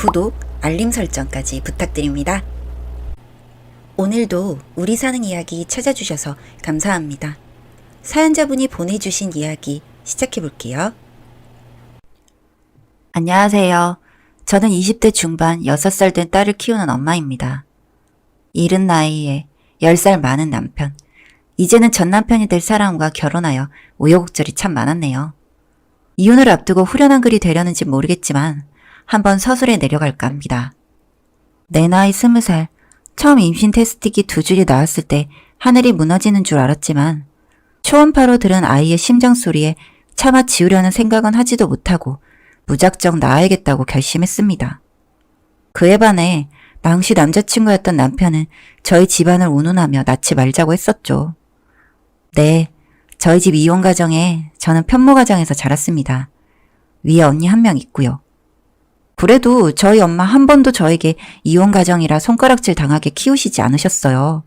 구독, 알림 설정까지 부탁드립니다. 오늘도 우리 사는 이야기 찾아주셔서 감사합니다. 사연자분이 보내주신 이야기 시작해 볼게요. 안녕하세요. 저는 20대 중반 6살 된 딸을 키우는 엄마입니다. 이른 나이에 10살 많은 남편. 이제는 전 남편이 될 사람과 결혼하여 우여곡절이 참 많았네요. 이혼을 앞두고 후련한 글이 되려는지 모르겠지만 한번 서술에 내려갈까 합니다. 내 나이 스무 살, 처음 임신 테스트기 두 줄이 나왔을 때 하늘이 무너지는 줄 알았지만 초음파로 들은 아이의 심장 소리에 차마 지우려는 생각은 하지도 못하고 무작정 낳아야겠다고 결심했습니다. 그에 반해 당시 남자친구였던 남편은 저희 집안을 운운하며 낳지 말자고 했었죠. 네, 저희 집 이혼 가정에 저는 편모 가정에서 자랐습니다. 위에 언니 한 명 있고요. 그래도 저희 엄마 한 번도 저에게 이혼 가정이라 손가락질 당하게 키우시지 않으셨어요.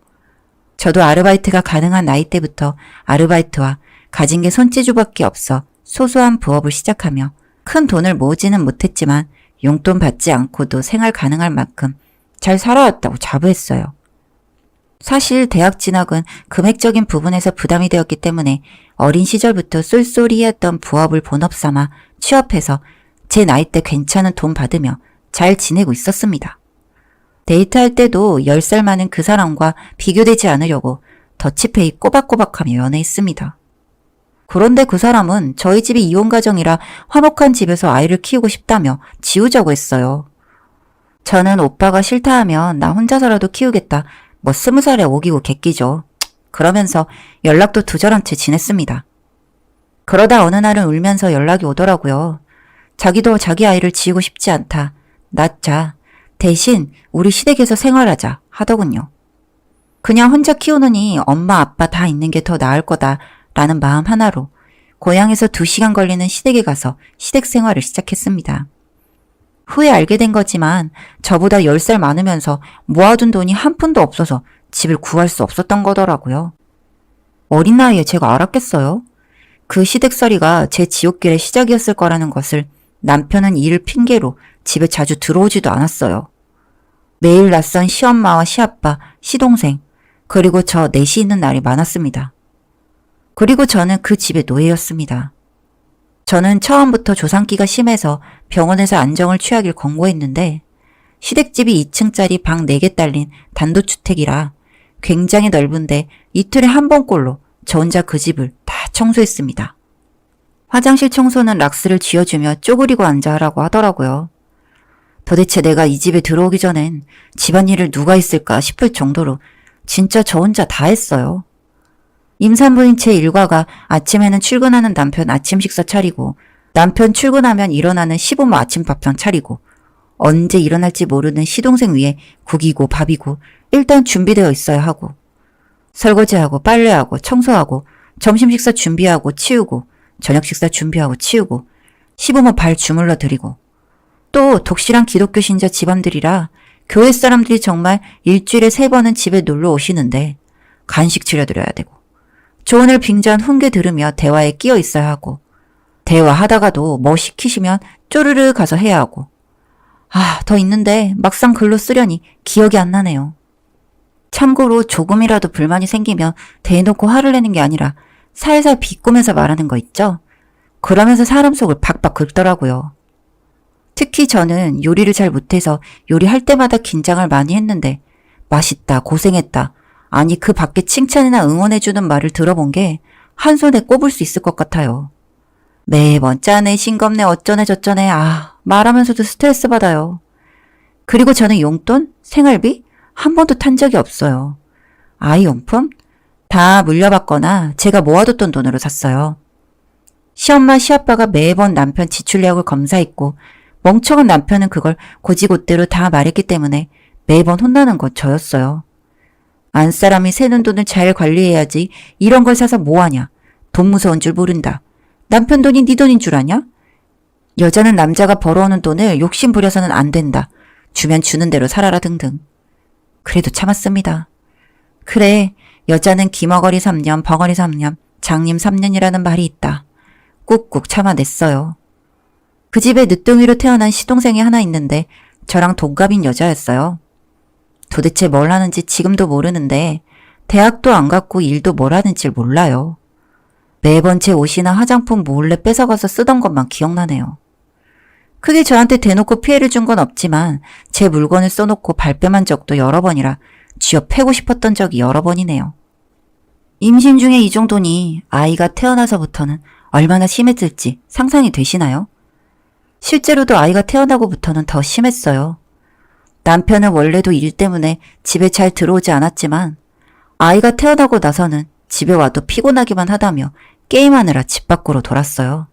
저도 아르바이트가 가능한 나이 때부터 아르바이트와 가진 게 손재주밖에 없어 소소한 부업을 시작하며 큰 돈을 모으지는 못했지만 용돈 받지 않고도 생활 가능할 만큼 잘 살아왔다고 자부했어요. 사실 대학 진학은 금액적인 부분에서 부담이 되었기 때문에 어린 시절부터 쏠쏠이했던 부업을 본업 삼아 취업해서 제 나이 때 괜찮은 돈 받으며 잘 지내고 있었습니다. 데이트할 때도 10살 많은 그 사람과 비교되지 않으려고 더치페이 꼬박꼬박하며 연애했습니다. 그런데 그 사람은 저희 집이 이혼 가정이라 화목한 집에서 아이를 키우고 싶다며 지우자고 했어요. 저는 오빠가 싫다 하면 나 혼자서라도 키우겠다. 뭐 스무 살에 오기고 객기죠. 그러면서 연락도 두절한 채 지냈습니다. 그러다 어느 날은 울면서 연락이 오더라고요. 자기도 자기 아이를 지우고 싶지 않다. 낳자. 대신 우리 시댁에서 생활하자 하더군요. 그냥 혼자 키우느니 엄마 아빠 다 있는 게 더 나을 거다 라는 마음 하나로 고향에서 두시간 걸리는 시댁에 가서 시댁 생활을 시작했습니다. 후에 알게 된 거지만 저보다 10살 많으면서 모아둔 돈이 한 푼도 없어서 집을 구할 수 없었던 거더라고요. 어린 나이에 제가 알았겠어요? 그 시댁살이가 제 지옥길의 시작이었을 거라는 것을 남편은 일을 핑계로 집에 자주 들어오지도 않았어요. 매일 낯선 시엄마와 시아빠, 시동생, 그리고 저 넷이 있는 날이 많았습니다. 그리고 저는 그 집의 노예였습니다. 저는 처음부터 조상기가 심해서 병원에서 안정을 취하길 권고했는데 시댁집이 2층짜리 방 4개 딸린 단독주택이라 굉장히 넓은데 이틀에 한 번꼴로 저 혼자 그 집을 다 청소했습니다. 화장실 청소는 락스를 쥐어주며 쪼그리고 앉아 하라고 하더라고요. 도대체 내가 이 집에 들어오기 전엔 집안일을 누가 했을까 싶을 정도로 진짜 저 혼자 다 했어요. 임산부인 제 일과가 아침에는 출근하는 남편 아침 식사 차리고 남편 출근하면 일어나는 시부모 아침밥상 차리고 언제 일어날지 모르는 시동생 위에 국이고 밥이고 일단 준비되어 있어야 하고 설거지하고 빨래하고 청소하고 점심 식사 준비하고 치우고 저녁 식사 준비하고 치우고 시부모 발 주물러 드리고 또 독실한 기독교 신자 집안들이라 교회 사람들이 정말 일주일에 세 번은 집에 놀러 오시는데 간식 차려드려야 되고 조언을 빙자한 훈계 들으며 대화에 끼어 있어야 하고 대화하다가도 뭐 시키시면 쪼르르 가서 해야 하고 아, 더 있는데 막상 글로 쓰려니 기억이 안 나네요. 참고로 조금이라도 불만이 생기면 대놓고 화를 내는 게 아니라 살살 비꼬면서 말하는 거 있죠? 그러면서 사람 속을 박박 긁더라고요. 특히 저는 요리를 잘 못해서 요리할 때마다 긴장을 많이 했는데 맛있다, 고생했다. 아니 그 밖에 칭찬이나 응원해주는 말을 들어본 게 한 손에 꼽을 수 있을 것 같아요. 매번 짜네, 싱겁네, 어쩌네, 저쩌네, 아, 말하면서도 스트레스 받아요. 그리고 저는 용돈, 생활비 한 번도 탄 적이 없어요. 아이 용품 다 물려받거나 제가 모아뒀던 돈으로 샀어요. 시엄마, 시아빠가 매번 남편 지출 내역을 검사했고 멍청한 남편은 그걸 고지곳대로 다 말했기 때문에 매번 혼나는 건 저였어요. 안 사람이 새는 돈을 잘 관리해야지 이런 걸 사서 뭐하냐. 돈 무서운 줄 모른다. 남편 돈이 네 돈인 줄 아냐? 여자는 남자가 벌어오는 돈을 욕심 부려서는 안 된다. 주면 주는 대로 살아라 등등. 그래도 참았습니다. 그래, 여자는 기머거리 3년, 벙어리 3년, 장님 3년이라는 말이 있다. 꾹꾹 참아냈어요. 그 집에 늦둥이로 태어난 시동생이 하나 있는데 저랑 동갑인 여자였어요. 도대체 뭘 하는지 지금도 모르는데 대학도 안 갔고 일도 뭘 하는지 몰라요. 매번 제 옷이나 화장품 몰래 뺏어가서 쓰던 것만 기억나네요. 크게 저한테 대놓고 피해를 준 건 없지만 제 물건을 써놓고 발뺌한 적도 여러 번이라 쥐어 패고 싶었던 적이 여러 번이네요. 임신 중에 이 정도니 아이가 태어나서부터는 얼마나 심했을지 상상이 되시나요? 실제로도 아이가 태어나고부터는 더 심했어요. 남편은 원래도 일 때문에 집에 잘 들어오지 않았지만 아이가 태어나고 나서는 집에 와도 피곤하기만 하다며 게임하느라 집 밖으로 돌았어요.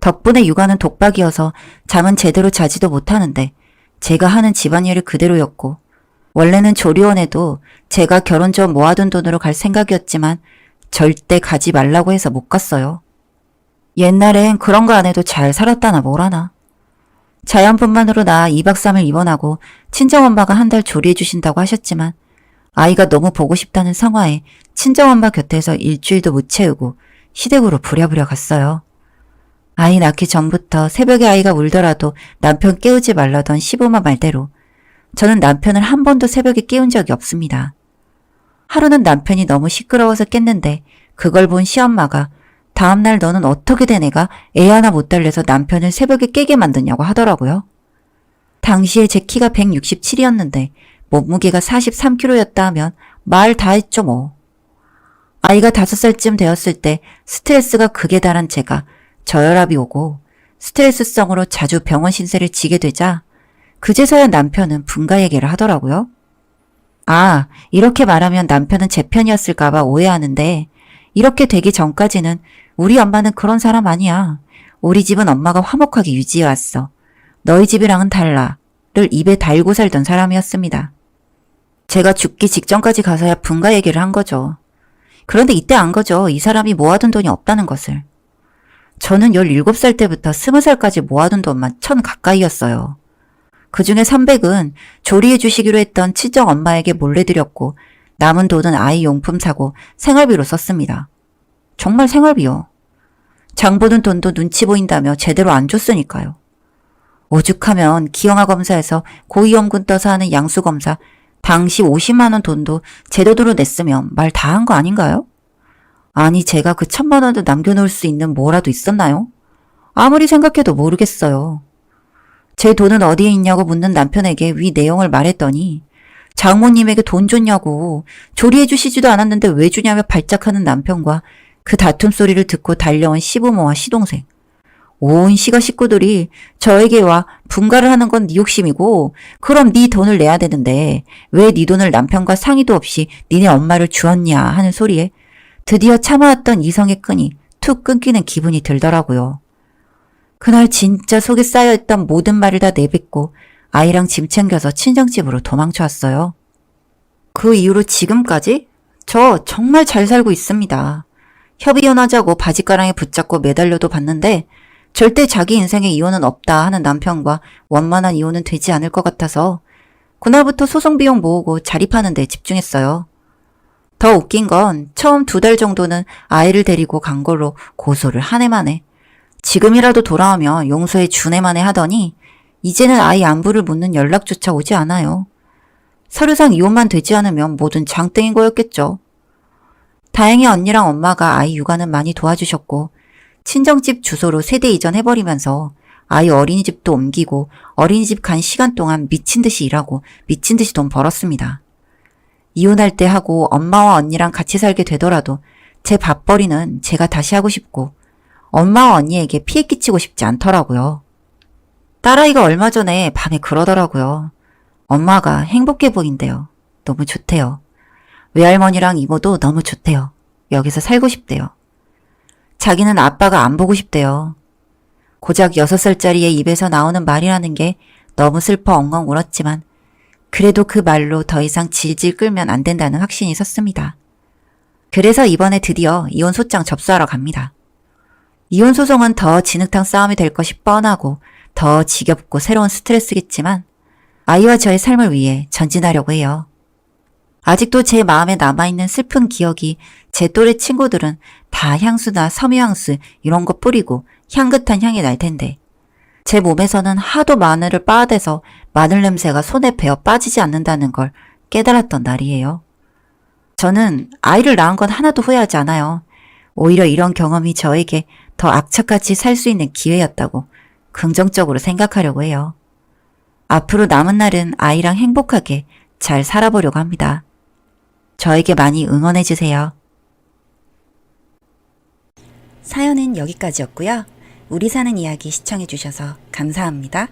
덕분에 육아는 독박이어서 잠은 제대로 자지도 못하는데 제가 하는 집안일을 그대로였고 원래는 조리원에도 제가 결혼 전 모아둔 돈으로 갈 생각이었지만 절대 가지 말라고 해서 못 갔어요. 옛날엔 그런 거 안 해도 잘 살았다나 뭐라나. 자연분만으로 나 2박 3일 입원하고 친정엄마가 한 달 조리해 주신다고 하셨지만 아이가 너무 보고 싶다는 상화에 친정엄마 곁에서 일주일도 못 채우고 시댁으로 부랴부랴 갔어요. 아이 낳기 전부터 새벽에 아이가 울더라도 남편 깨우지 말라던 시부마 말대로 저는 남편을 한 번도 새벽에 깨운 적이 없습니다. 하루는 남편이 너무 시끄러워서 깼는데 그걸 본 시엄마가 다음날 너는 어떻게 된 애가 애 하나 못 달래서 남편을 새벽에 깨게 만드냐고 하더라고요. 당시에 제 키가 167이었는데 몸무게가 43kg였다 하면 말 다 했죠 뭐. 아이가 5살쯤 되었을 때 스트레스가 극에 달한 제가 저혈압이 오고 스트레스성으로 자주 병원 신세를 지게 되자 그제서야 남편은 분가 얘기를 하더라고요. 아, 이렇게 말하면 남편은 제 편이었을까봐 오해하는데 이렇게 되기 전까지는 우리 엄마는 그런 사람 아니야. 우리 집은 엄마가 화목하게 유지해왔어. 너희 집이랑은 달라.를 입에 달고 살던 사람이었습니다. 제가 죽기 직전까지 가서야 분가 얘기를 한 거죠. 그런데 이때 안 거죠. 이 사람이 모아둔 돈이 없다는 것을. 저는 17살 때부터 20살까지 모아둔 돈만 천 가까이였어요. 그 중에 300은 조리해 주시기로 했던 친정 엄마에게 몰래 드렸고 남은 돈은 아이 용품 사고 생활비로 썼습니다. 정말 생활비요. 장 보는 돈도 눈치 보인다며 제대로 안 줬으니까요. 오죽하면 기형아 검사에서 고위험군 떠서 하는 양수 검사 당시 50만 원 돈도 제 돈으로 냈으면 말 다 한 거 아닌가요? 아니 제가 그 천만 원도 남겨놓을 수 있는 뭐라도 있었나요? 아무리 생각해도 모르겠어요. 제 돈은 어디에 있냐고 묻는 남편에게 위 내용을 말했더니 장모님에게 돈 줬냐고 조리해 주시지도 않았는데 왜 주냐며 발작하는 남편과 그 다툼 소리를 듣고 달려온 시부모와 시동생. 온 시가 식구들이 저에게 와 분가를 하는 건 네 욕심이고 그럼 네 돈을 내야 되는데 왜 네 돈을 남편과 상의도 없이 니네 엄마를 주었냐 하는 소리에 드디어 참아왔던 이성의 끈이 툭 끊기는 기분이 들더라고요. 그날 진짜 속에 쌓여있던 모든 말을 다 내뱉고 아이랑 짐 챙겨서 친정집으로 도망쳐 왔어요. 그 이후로 지금까지 저 정말 잘 살고 있습니다. 협의혼하자고 바지가랑에 붙잡고 매달려도 봤는데 절대 자기 인생에 이혼은 없다 하는 남편과 원만한 이혼은 되지 않을 것 같아서 그날부터 소송 비용 모으고 자립하는 데 집중했어요. 더 웃긴 건 처음 두 달 정도는 아이를 데리고 간 걸로 고소를 한 해 만에 지금이라도 돌아오면 용서해 준해만에 하더니 이제는 아이 안부를 묻는 연락조차 오지 않아요. 서류상 이혼만 되지 않으면 뭐든 장땡인 거였겠죠. 다행히 언니랑 엄마가 아이 육아는 많이 도와주셨고 친정집 주소로 세대 이전해버리면서 아이 어린이집도 옮기고 어린이집 간 시간 동안 미친 듯이 일하고 미친 듯이 돈 벌었습니다. 이혼할 때 하고 엄마와 언니랑 같이 살게 되더라도 제 밥벌이는 제가 다시 하고 싶고 엄마와 언니에게 피해 끼치고 싶지 않더라고요. 딸아이가 얼마 전에 밤에 그러더라고요. 엄마가 행복해 보인대요. 너무 좋대요. 외할머니랑 이모도 너무 좋대요. 여기서 살고 싶대요. 자기는 아빠가 안 보고 싶대요. 고작 6살짜리의 입에서 나오는 말이라는 게 너무 슬퍼 엉엉 울었지만 그래도 그 말로 더 이상 질질 끌면 안 된다는 확신이 섰습니다. 그래서 이번에 드디어 이혼 소장 접수하러 갑니다. 이혼 소송은 더 진흙탕 싸움이 될 것이 뻔하고 더 지겹고 새로운 스트레스겠지만 아이와 저의 삶을 위해 전진하려고 해요. 아직도 제 마음에 남아있는 슬픈 기억이 제 또래 친구들은 다 향수나 섬유향수 이런 거 뿌리고 향긋한 향이 날 텐데 제 몸에서는 하도 마늘을 빻아대서 마늘 냄새가 손에 배어 빠지지 않는다는 걸 깨달았던 날이에요. 저는 아이를 낳은 건 하나도 후회하지 않아요. 오히려 이런 경험이 저에게 더 악착같이 살 수 있는 기회였다고 긍정적으로 생각하려고 해요. 앞으로 남은 날은 아이랑 행복하게 잘 살아보려고 합니다. 저에게 많이 응원해주세요. 사연은 여기까지였고요. 우리 사는 이야기 시청해주셔서 감사합니다.